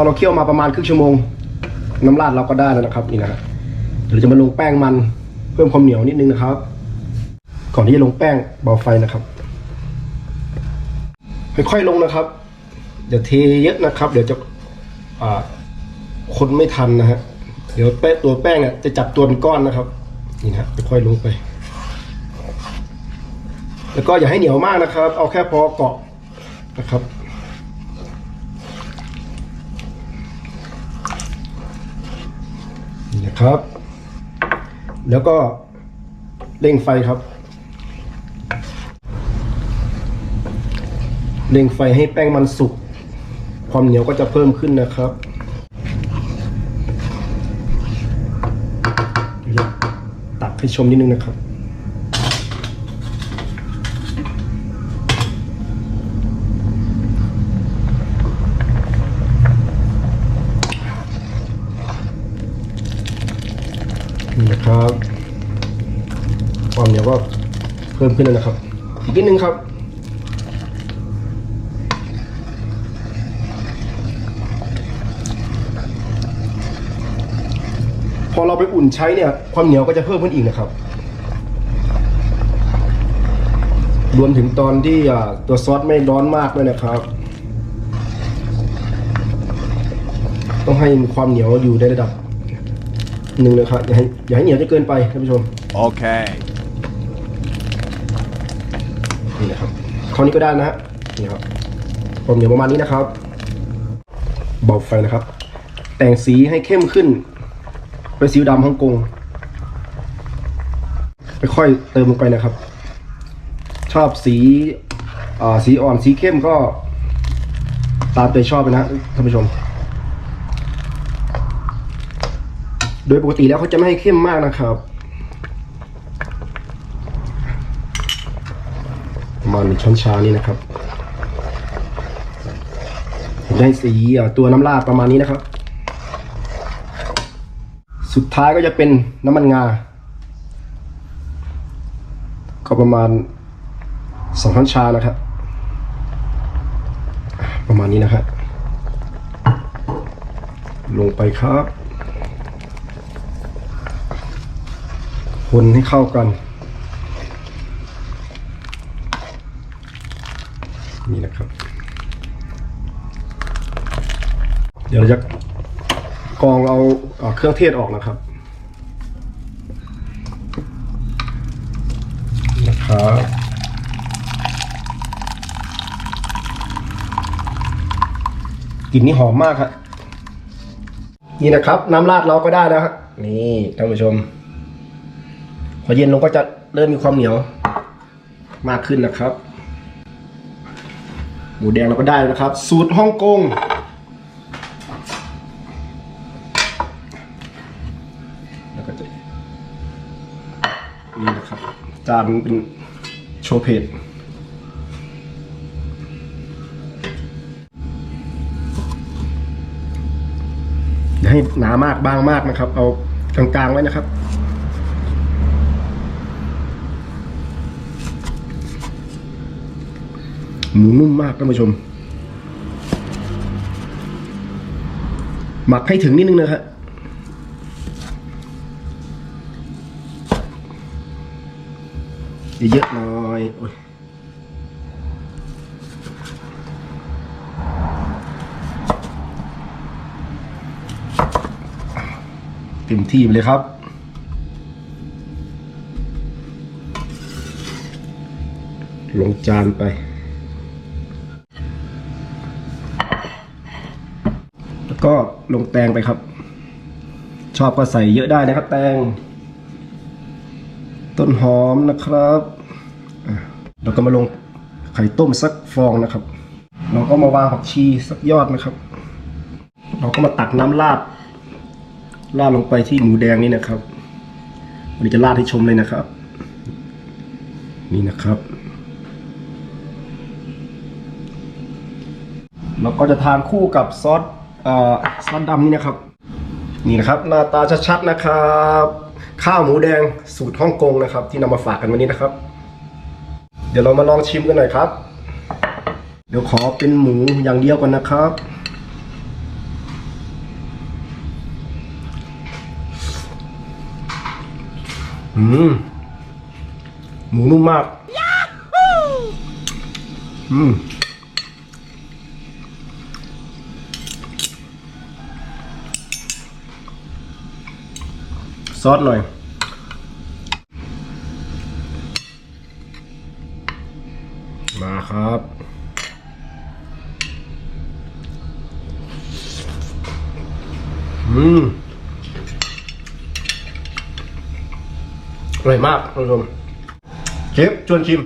อเราเคี่ยวมาประมาณครึ่งชั่วโมง น้ำราดเราก็ได้แล้วนะครับนี่นะฮะเดี๋ยวจะมาลงแป้งมันเพิ่มความเหนียวนิดนึงนะครับ ก่อนที่จะลงแป้งเบาไฟนะครับ ค่อยๆลงนะครับเดี๋ยวเทเยอะนะครับ เดี๋ยวจะอ่าคนไม่ทันนะฮะเดี๋ยวแป้งตัวแป้งอะจะจับตัวเป็นก้อนนะครับ นี่นะฮะค่อยๆลงไป แล้วก็อย่าให้เหนียวมากนะครับ เอาแค่พอเกาะนะครับ นี่นะครับ แล้วก็เร่งไฟครับ เร่งไฟให้แป้งมันสุก ความเหนียวก็จะเพิ่มขึ้นนะครับตักให้ชมนิดนึงนะครับ นะครับความเหนียวก็เพิ่มขึ้นแล้วนะครับ อีกนิดนึงครับ พอเราไปอุ่นใช้เนี่ย ความเหนียวก็จะเพิ่มขึ้นอีกนะครับ รวมถึงตอนที่ตัวซอสไม่ร้อนมากด้วยนะครับ ต้องให้ความเหนียวอยู่ในระดับ หนึ่งเลยครับอย่าให้อย่าให้เหนียวจนเกินไปท่านผู้ชม Okay. นี่นะครับเท่านี้ก็ได้นะฮะนี่ครับความเหนียวประมาณนี้นะครับ เบาไฟนะครับ แต่งสีให้เข้มขึ้นเป็นสีดำฮ่องกงค่อยๆเติมลงไปนะครับ ชอบสีอ่าสีอ่อนสีเข้มก็ตามใจชอบไปนะท่านผู้ชม โดยปกติแล้วเขาจะไม่ให้เข้มมากนะครับประมาณหนึ่งช้อนชานี่นะครับ ได้สีตัวน้ำราดประมาณนี้นะครับ สุดท้ายก็จะเป็นน้ำมันงา ก็ประมาณสองช้อนชานะครับ ประมาณนี้นะครับลงไปครับ คนให้เข้ากัน นี่นะครับ เดี๋ยวเราจะกรองเอาเครื่องเทศออกนะครับนะครับกลิ่นนี่หอมมากครับนี่นะครับ น้ำราดเราก็ได้แล้วครับนี่ท่านผู้ชม อเย็นลงก็จะเริ่มมีความเหนียวมากขึ้นนะครับ หมูแดงเราก็ได้แล้วนะครับ สูตรฮ่องกงแล้วก็จะนี่นะครับ จานเป็นโชว์เพจให้หนามากบางมากนะครับ เอากลางๆไว้นะครับ หมูนุ่มมากท่านผู้ชม หมักให้ถึงนิดนึงนะครับเยอะๆหน่อยโอ้ยเต็มที่ไปเลยครับลงจานไป ก็ลงแตงไปครับ ชอบก็ใส่เยอะได้นะครับ แตง ต้นหอมนะครับเราก็มาลงไข่ต้มสักฟองนะครับ เราก็มาวางผักชีสักยอดนะครับ เราก็มาตักน้ำราดราดลงไปที่หมูแดงนี่นะครับวันนี้จะราดให้ชมเลยนะครับ นี่นะครับแล้วก็จะทานคู่กับซอส ซอสดำนี่นะครับ นี่นะครับหน้าตาชัดๆนะครับ ข้าวหมูแดงสูตรฮ่องกงนะครับ ที่นำมาฝากกันวันนี้นะครับ เดี๋ยวเรามาลองชิมกันหน่อยครับ เดี๋ยวขอเป็นหมูอย่างเดียวก่อนนะครับอืมหมูนุ่มมากอืม ซอสหน่อย มาครับ อืมอร่อยมากท่านผู้ชมเชฟชวนชิม